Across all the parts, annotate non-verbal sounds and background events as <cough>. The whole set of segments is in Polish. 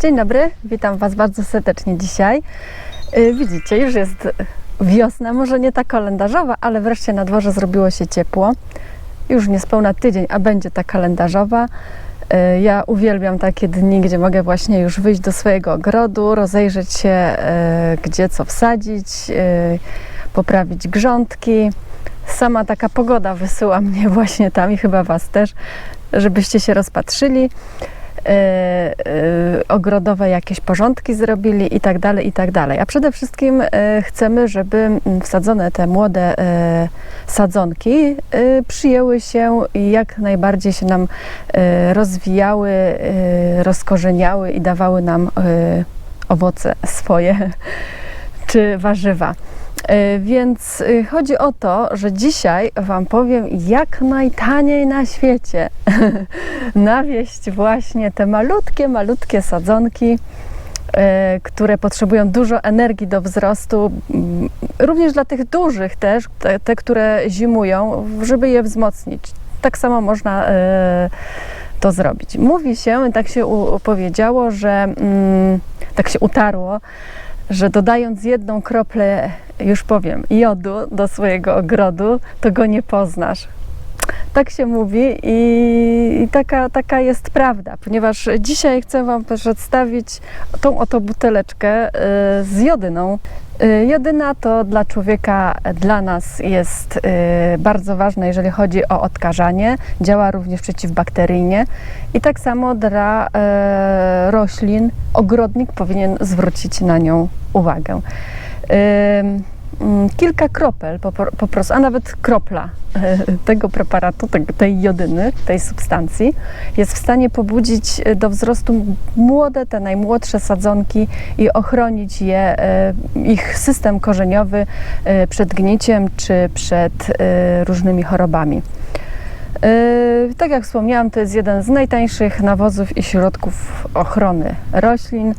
Dzień dobry, witam Was bardzo serdecznie dzisiaj. Y, Widzicie, już jest wiosna, może nie ta kalendarzowa, ale wreszcie na dworze zrobiło się ciepło. Już niespełna tydzień, a będzie ta kalendarzowa. Y, Ja uwielbiam takie dni, gdzie mogę właśnie już wyjść do swojego ogrodu, rozejrzeć się, y, gdzie co wsadzić, poprawić grządki. Sama taka pogoda wysyła mnie właśnie tam i chyba Was też, żebyście się rozpatrzyli ogrodowe jakieś porządki zrobili i tak dalej, i tak dalej. A przede wszystkim e, chcemy, żeby wsadzone te młode sadzonki przyjęły się i jak najbardziej się nam rozwijały, rozkorzeniały i dawały nam owoce swoje czy warzywa. E, Więc e, chodzi o to, że dzisiaj Wam powiem, jak najtaniej na świecie <laughs> nawieść właśnie te malutkie, malutkie sadzonki, e, które potrzebują dużo energii do wzrostu, również dla tych dużych też, te, te które zimują, żeby je wzmocnić. Tak samo można e, to zrobić. Mówi się, tak się powiedziało, że mm, tak się utarło, że dodając jedną kroplę, już powiem, jodu do swojego ogrodu, to go nie poznasz. Tak się mówi i, taka, taka jest prawda, ponieważ dzisiaj chcę Wam przedstawić tą oto buteleczkę y, z jodyną. Y, Jodyna to dla człowieka, dla nas jest y, bardzo ważna, jeżeli chodzi o odkażanie. Działa również przeciwbakteryjnie i tak samo dla e, roślin ogrodnik powinien zwrócić na nią uwagę. Mm, Kilka kropel po, po prostu, a nawet kropla e, tego preparatu, te- tej jodyny, tej substancji jest w stanie pobudzić e, do wzrostu młode, te najmłodsze sadzonki i ochronić je, e, ich system korzeniowy przed gniciem czy przed różnymi chorobami. Tak jak wspomniałam, to jest jeden z najtańszych nawozów i środków ochrony roślin.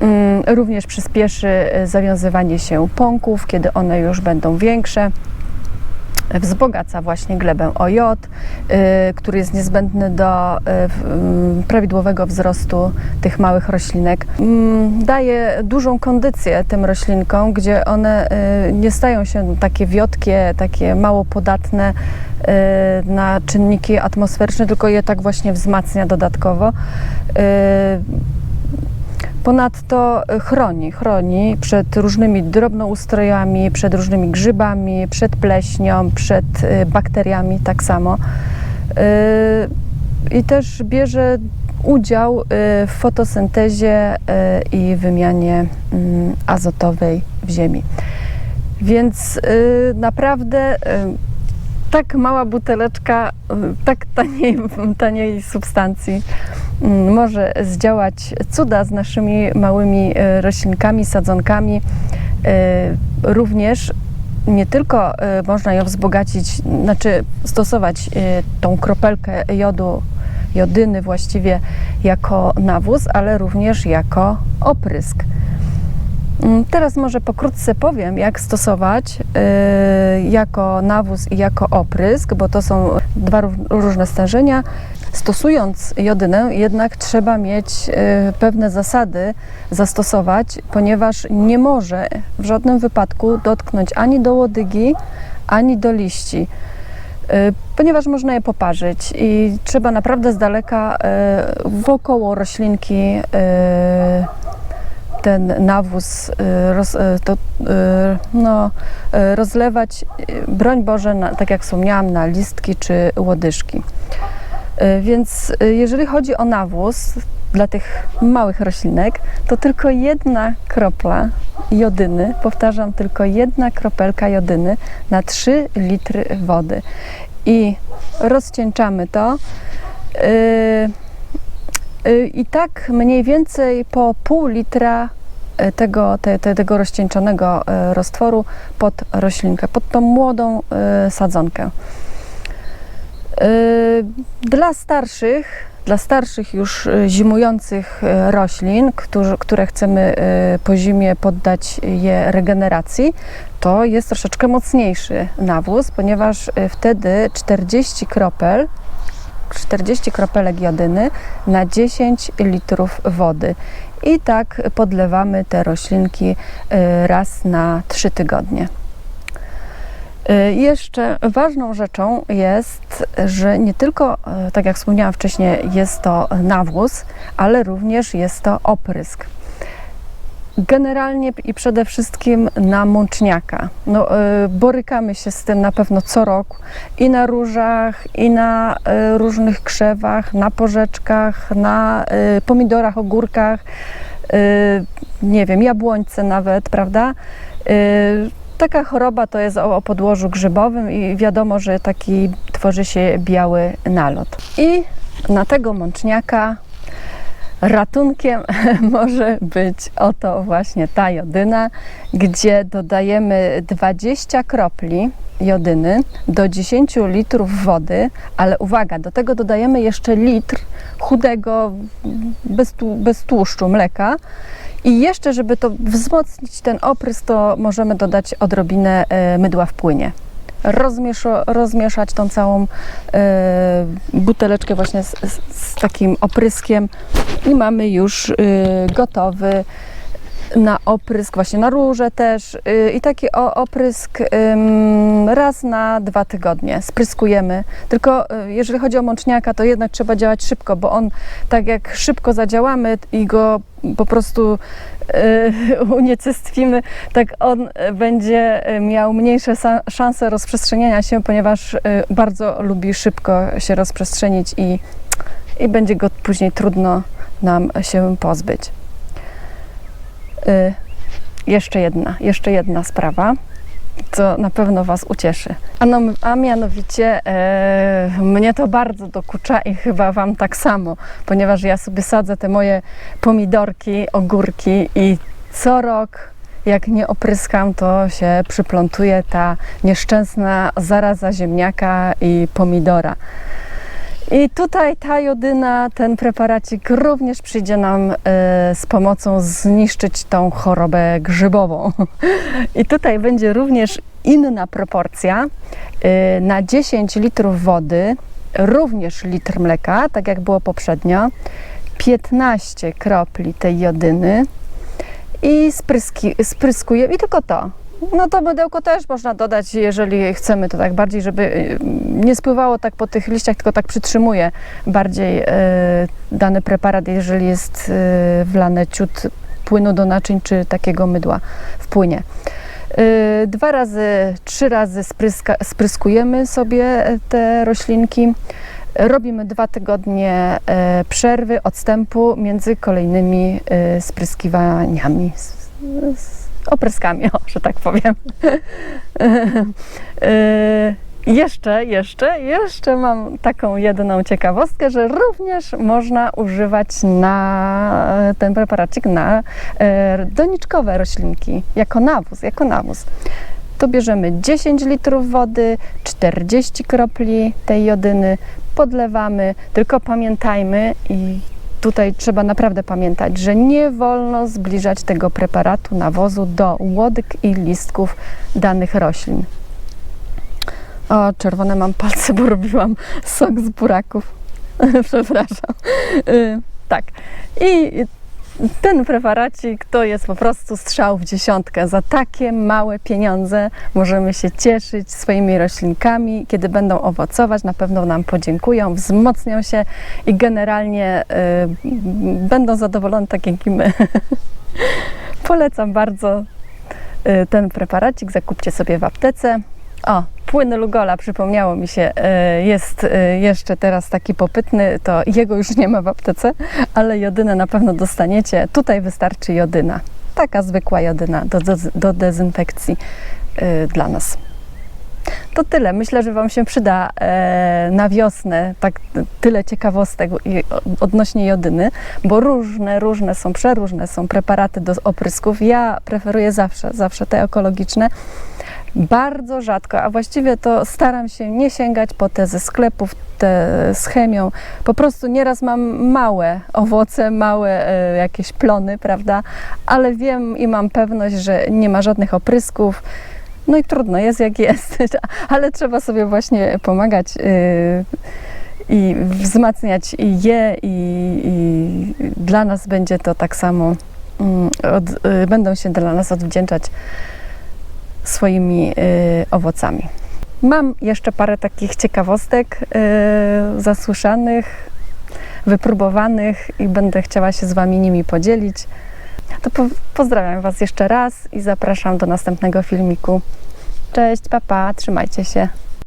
Yy, Również przyspieszy yy, zawiązywanie się pąków, kiedy one już będą większe. Wzbogaca właśnie glebę o jod, yy, który jest niezbędny do w- yy, prawidłowego wzrostu tych małych roślinek. Yy, Daje dużą kondycję tym roślinkom, gdzie one nie stają się takie wiotkie, takie mało podatne na czynniki atmosferyczne, tylko je tak właśnie wzmacnia dodatkowo. Ponadto chroni, chroni przed różnymi drobnoustrojami, przed różnymi grzybami, przed pleśnią, przed y, bakteriami tak samo. Y, I też bierze udział y, w fotosyntezie i wymianie mm, azotowej w ziemi. Więc naprawdę tak mała buteleczka, tak taniej, taniej substancji może zdziałać cuda z naszymi małymi y, roślinkami, sadzonkami. Y, Również nie tylko y, można ją wzbogacić, znaczy stosować tą kropelkę jodu, jodyny właściwie jako nawóz, ale również jako oprysk. Mm, Teraz może pokrótce powiem, jak stosować jako nawóz i jako oprysk, bo to są dwa ró- różne stężenia. Stosując jodynę, jednak trzeba mieć y, pewne zasady zastosować, ponieważ nie może w żadnym wypadku dotknąć ani do łodygi, ani do liści. Y, Ponieważ można je poparzyć i trzeba naprawdę z daleka y, wokoło roślinki ten nawóz roz, to, no, rozlewać, broń Boże, na, tak jak wspomniałam, na listki czy łodyżki. Y, Więc y, jeżeli chodzi o nawóz dla tych małych roślinek, to tylko jedna kropla jodyny, powtarzam, tylko jedna kropelka jodyny na 3 litry wody. I rozcieńczamy to. Y, I tak mniej więcej po pół litra tego, te, te, tego rozcieńczonego roztworu pod roślinkę, pod tą młodą sadzonkę. Y, Dla starszych, dla starszych już y, zimujących y, roślin, które chcemy po zimie poddać je regeneracji, to jest troszeczkę mocniejszy nawóz, ponieważ wtedy 40 kropel 40 kropelek jodyny na 10 litrów wody. I tak podlewamy te roślinki raz na 3 tygodnie. Y, Jeszcze ważną rzeczą jest, że nie tylko, y, tak jak wspomniałam wcześniej, jest to nawóz, ale również jest to oprysk. Generalnie i przede wszystkim na mączniaka. No, y, borykamy się z tym na pewno co rok i na różach, i na różnych krzewach, na porzeczkach, na pomidorach, ogórkach, nie wiem, jabłońce nawet, prawda? Taka choroba to jest o, o podłożu grzybowym i wiadomo, że taki tworzy się biały nalot. I na tego mączniaka ratunkiem <laughs> może być oto właśnie ta jodyna, gdzie dodajemy 20 kropli jodyny do 10 litrów wody, ale uwaga, do tego dodajemy jeszcze litr chudego, bez, bez tłuszczu mleka. I jeszcze, żeby to wzmocnić ten oprysk, to możemy dodać odrobinę e, mydła w płynie. Rozmiesza, rozmieszać tą całą e, buteleczkę właśnie z, z, z takim opryskiem i mamy już e, gotowy na oprysk, właśnie na róże też y, i taki oprysk raz na dwa tygodnie spryskujemy. Tylko y, jeżeli chodzi o mączniaka, to jednak trzeba działać szybko, bo on tak jak szybko zadziałamy i go po prostu y, <laughs> unicestwimy, tak on będzie miał mniejsze szanse rozprzestrzeniania się, ponieważ bardzo lubi szybko się rozprzestrzenić i, i będzie go później trudno nam się pozbyć. Y, jeszcze jedna, jeszcze jedna sprawa, co na pewno Was ucieszy. A, no, a mianowicie e, mnie to bardzo dokucza i chyba Wam tak samo, ponieważ ja sobie sadzę te moje pomidorki, ogórki i co rok jak nie opryskam, to się przyplątuje ta nieszczęsna zaraza ziemniaka i pomidora. I tutaj ta jodyna, ten preparacik również przyjdzie nam e, z pomocą zniszczyć tą chorobę grzybową. <laughs> I tutaj będzie również inna proporcja. E, na 10 litrów wody, również litr mleka, tak jak było poprzednio, 15 kropli tej jodyny i spryski, spryskujemy, i tylko to. No to mydełko też można dodać, jeżeli chcemy to tak bardziej, żeby y, nie spływało tak po tych liściach, tylko tak przytrzymuje bardziej y, dany preparat, jeżeli jest y, wlane ciut płynu do naczyń czy takiego mydła w płynie. Dwa razy, trzy razy spryska, spryskujemy sobie te roślinki. Robimy dwa tygodnie przerwy, odstępu między kolejnymi spryskiwaniami, opryskami, o, że tak powiem. E, <laughs> Jeszcze, jeszcze, jeszcze mam taką jedną ciekawostkę, że również można używać na e, ten preparacik na e, doniczkowe roślinki, jako nawóz, jako nawóz. To bierzemy 10 litrów wody, 40 kropli tej jodyny, podlewamy, tylko pamiętajmy i tutaj trzeba naprawdę pamiętać, że nie wolno zbliżać tego preparatu nawozu do łodyg i listków danych roślin. O, czerwone mam palce, bo robiłam sok z buraków. <laughs> Przepraszam. Y, tak. I ten preparacik to jest po prostu strzał w dziesiątkę. Za takie małe pieniądze możemy się cieszyć swoimi roślinkami. Kiedy będą owocować, na pewno nam podziękują, wzmocnią się i generalnie y, będą zadowolone tak jak i my. <laughs> Polecam bardzo y, ten preparacik. Zakupcie sobie w aptece. O, płyn Lugola, przypomniało mi się, y, jest y, jeszcze teraz taki popytny, to jego już nie ma w aptece, ale jodynę na pewno dostaniecie. Tutaj wystarczy jodyna, taka zwykła jodyna do, do, do dezynfekcji y, dla nas. To tyle. Myślę, że Wam się przyda e, na wiosnę tak tyle ciekawostek odnośnie jodyny, bo różne, różne są, przeróżne są preparaty do oprysków. Ja preferuję zawsze, zawsze te ekologiczne. Bardzo rzadko, a właściwie to staram się nie sięgać po te ze sklepów, te z chemią. Po prostu nieraz mam małe owoce, małe e, jakieś plony, prawda? Ale wiem i mam pewność, że nie ma żadnych oprysków. No i trudno, jest jak jest, <laughs> ale trzeba sobie właśnie pomagać yy, i wzmacniać i je i, i dla nas będzie to tak samo, mm, od, y, będą się dla nas odwdzięczać swoimi y, owocami. Mam jeszcze parę takich ciekawostek y, zasłyszanych, wypróbowanych i będę chciała się z Wami nimi podzielić. To po, pozdrawiam Was jeszcze raz i zapraszam do następnego filmiku. Cześć, papa, trzymajcie się.